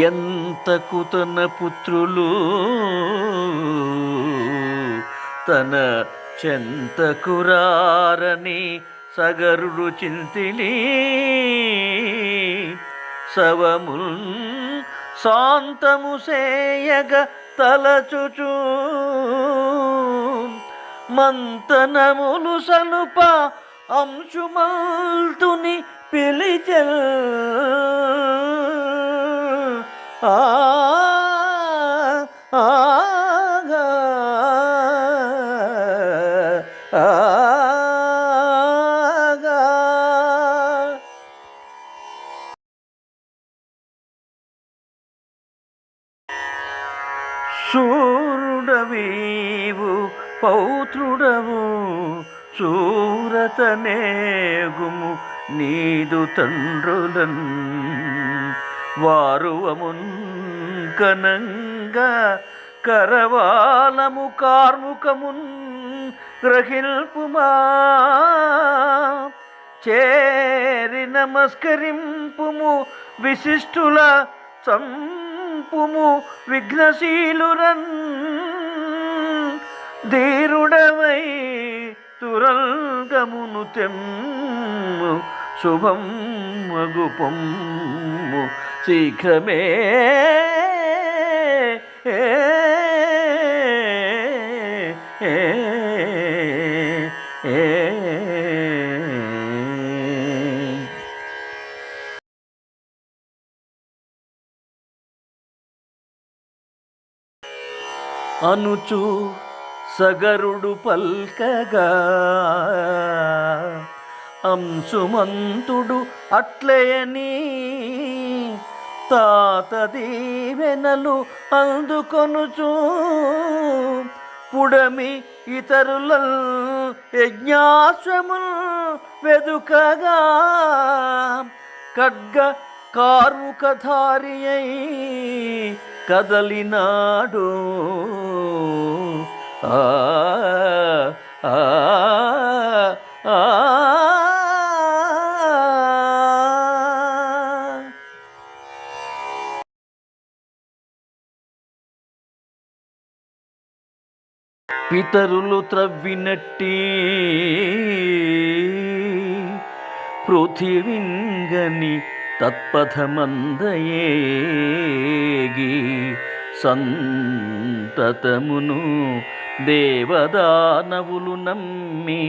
ఎంత కుతన పుత్రులు తన చెంతకురారని సగరుడు చింతిలి సవముల్ శాంతము సేయగ తలచుచూ మంతనములు సలుప అంశుమల్తుని పిలిచల్ సూరుడవీవు పౌత్రుడవు సూరతనేగుము నీదు తండ్రులన్ వారువమున్ కనంగా కరవాలము కార్ముకమున్ గ్రహిల్పుమా చేరి నమస్కరింపుము విశిష్టుల సంపుము విఘ్నశీలురన్. ధీరుడవై తురంగమును తెమ్ము శుభం మగుపం మగుపొమ్ము శీఘ్రమే. అనుచు సగరుడు పల్కగా అంశుమంతుడు అట్లయని తాత దీవెనలు అందుకొనుచు పుడమి ఇతరుల యజ్ఞాశ్వముల్ వెదుకగా ఖడ్గ కారుకధారి అయి కదలినాడు ఆ ఆ పితరులు త్రవ్వినట్టి పృథివింగని తత్పథమందయేగి సంతతమును దేవదానవులు నమ్మి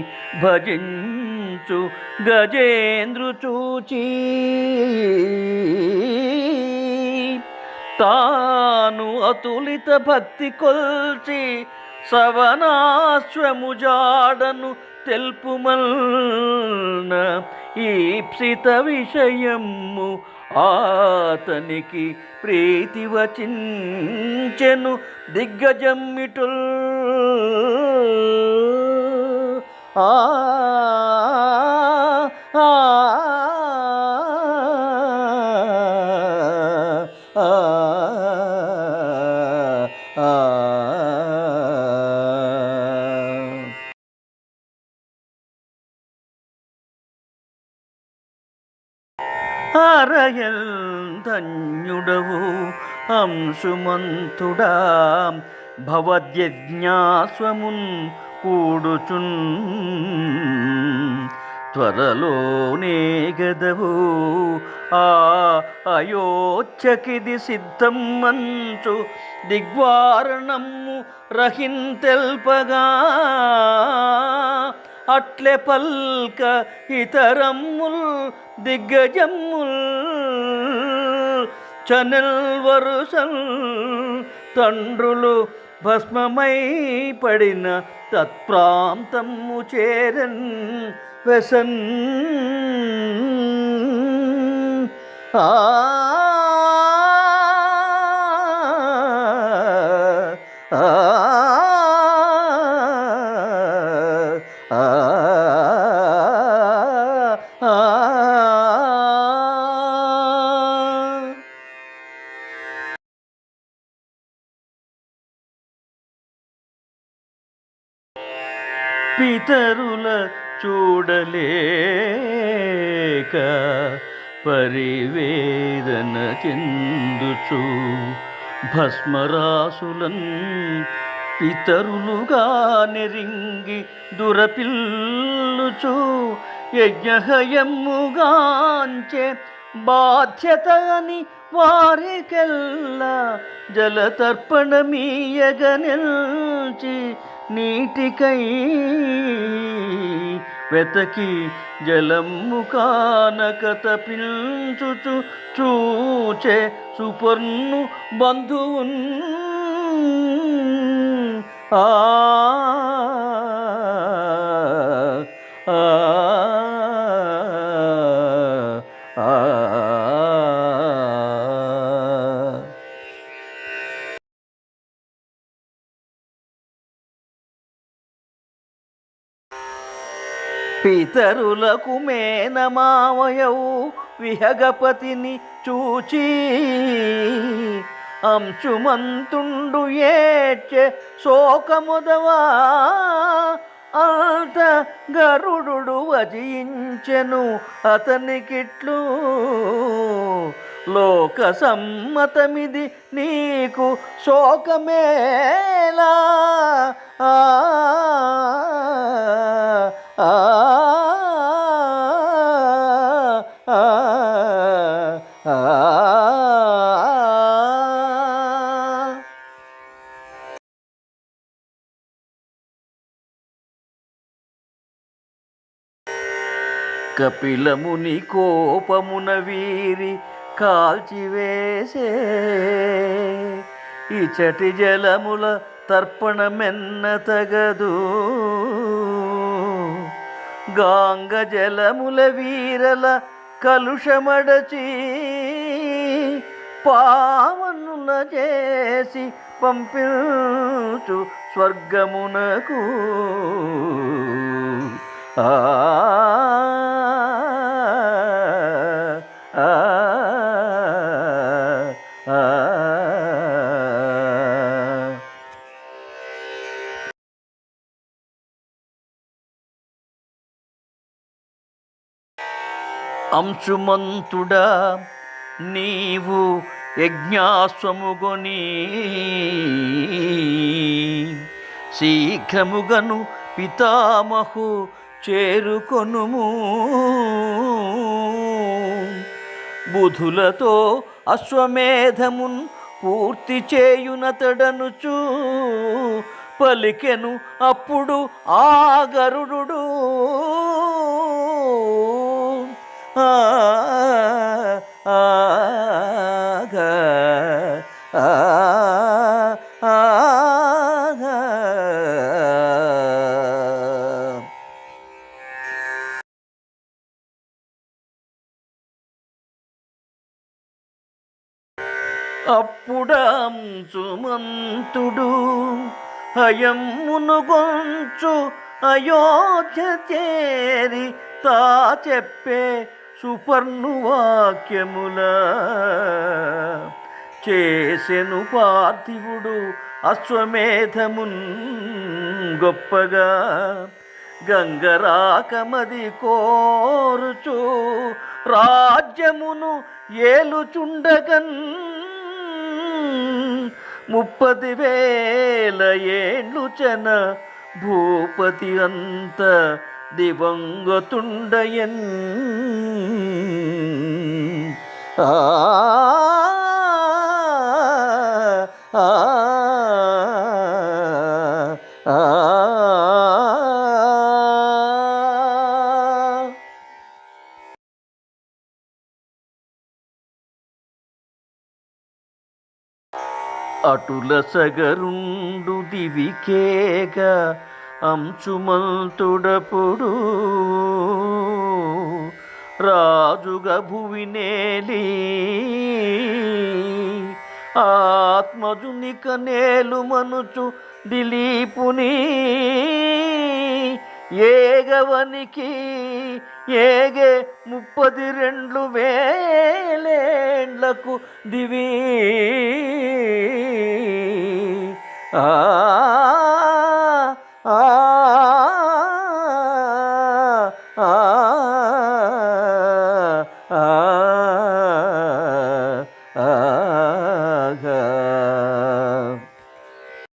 భజించు గజేంద్రు చూచి తాను అతులిత భక్తి కొల్చి సవనాశ్వముజాడను జాడను ఈప్సిత విషయము ఆతనికి ప్రీతి వచించెను దిగ్గజమ్మిటుల్. ఆ అరయల్ ధన్యుడవు అంశుమంతుడా భవద్యజ్ఞాస్వమున్ కూడుచున్ త్వరలోనే గదవు ఆ అయోధ్యకిది సిద్ధం మంచు దిగ్వారణము రహింతెల్పగా అట్లే పల్క ఇతరమ్ముల్ దిగ్గజమ్ముల్ చనల్ వరుసల్ తండ్రులు భస్మమై పడిన తత్ప్రాంతము చేరన్ వెసన్. ఆ ఇతరుల చూడలేక పరివేదన చెందుచు భస్మరాసులన్ పితరులుగా నెరింగి దురపిల్లుచు యజ్ఞహయముగాంచే బాధ్యత అని వారికెల్లా జలతర్పణమీయగనిల్చి నీటికై వెతకి జలము కానక తపించుచు చూచే సుపర్ణు బంధువున్. ఆ ఆ పితరులకు మేనమావయవు విహగపతిని చూచి అంశుమంతుండు ఏడ్చె శోకముదవా అత గరుడు వజించెను అతనికిట్లు. లోక సమ్మతమిది నీకు శోకమేలా. ఆ ఆ. కపిలముని కోపమున వీరి కాల్చివేసే ఇచటి జలముల తర్పణమెన్న తగదు. గాంగ జలముల వీరల కలుషమడచి పావనుల చేసి పంపించు స్వర్గమునకు. ఆ అంశుమంతుడా నీవు యజ్ఞాశ్వముగొని శీఘ్రముగను పితామహు చేరుకొనుము. బుధులతో అశ్వమేధమున్ పూర్తి చేయునతడనుచు పలికెను అప్పుడు ఆ గరుడు ఆ ఆ అప్పుడంచుమంతుడు హయమును గొంచు అయోధ్య చేరి తా చెప్పే సుపర్ణు వాక్యముల చేసెను పార్థివుడు అశ్వమేధమున్ గొప్పగా. గంగరాకమది కోరుచు రాజ్యమును ఏలుచుండగన్ ముప్పది వేల ఏండ్లు చన భూపతి అంత దివంగతుండయన్. ఆ ఆ అటుల సగరుండు దివికేగా అంచుమంతుడపుడు రాజుగ భువినేలి ఆత్మజునిక నేలు మనుచు దిలీపుని. ఏగవనికి ఏగే ముప్పది రెండు వేలేండ్లకు దివి. ఆ